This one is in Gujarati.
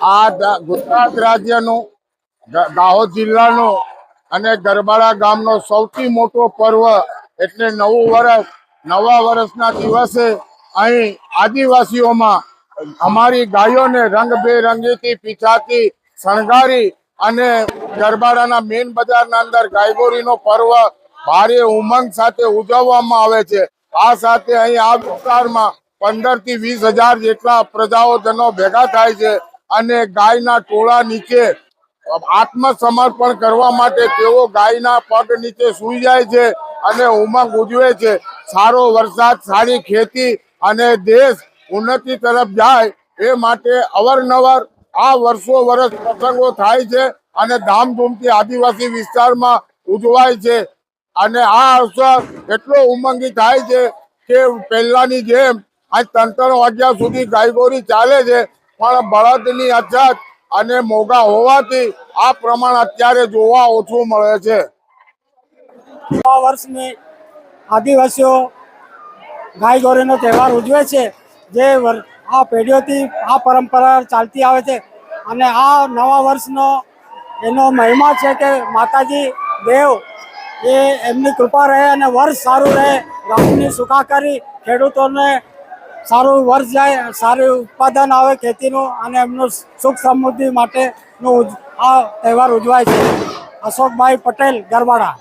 આ ગુજરાત રાજ્યનું દાહોદ જિલ્લાનું અને ગરબાડા ગામનો સૌથી મોટો પર્વ એટલે નવું વર્ષ નવા વર્ષના દિવસે અહીં આદિવાસીઓમાં અમારી ગાયોને રંગબેરંગીથી પીછાથી શણગારી અને ગરબાડાના મેન બજારના અંદર ગાયગોરીનો પર્વ ભારે ઉમંગ સાથે ઉજવવામાં આવે છે. આ સાથે અહીં આ વિસ્તારમાં પંદરથી વીસ હજાર જેટલા પ્રજાઓજનો ભેગા થાય છે. અને ગાયના ટોળા નીચે આત્મસમર્પણ કરવા માટે તેઓ ગાયના પગ નીચે સૂઈ જાય છે અને ઉમંગ ઉજવે છે. સારો વરસાદ, સારી ખેતી અને દેશ ઉન્નતિ તરફ જાય એ માટે અવારનવાર આ વર્ષો વર્ષ પ્રસંગો થાય છે અને ધામધૂમથી આદિવાસી વિસ્તારમાં ઉજવાય છે. અને આ અવસર એટલો ઉમંગી થાય છે કે પહેલાની જેમ આજ ત્રણ ત્રણ વાગ્યા સુધી ગાયગોરી ચાલે છે પણ બળદની અછત અને મોગા હોવાથી આ પ્રમાણ અત્યારે જોવા ઓછું મળે છે. નવા વર્ષની આદિવાસીઓ ગાય ગોરીનો તહેવાર ઉજવે છે, જે આ પેઢીઓથી આ પરંપરા ચાલતી આવે છે અને આ નવા વર્ષનો એનો મહિમા છે કે માતાજી દેવ એ એમની કૃપા રહે અને વર્ષ સારું રહે, ગામની સુખાકારી ખેડૂતોને સારું વર્ષ જાય, સારું ઉત્પાદન આવે ખેતીનું અને એમનું સુખ સમૃદ્ધિ માટેનું આ તહેવાર ઉજવાય છે. અશોકભાઈ પટેલ ગરબાડા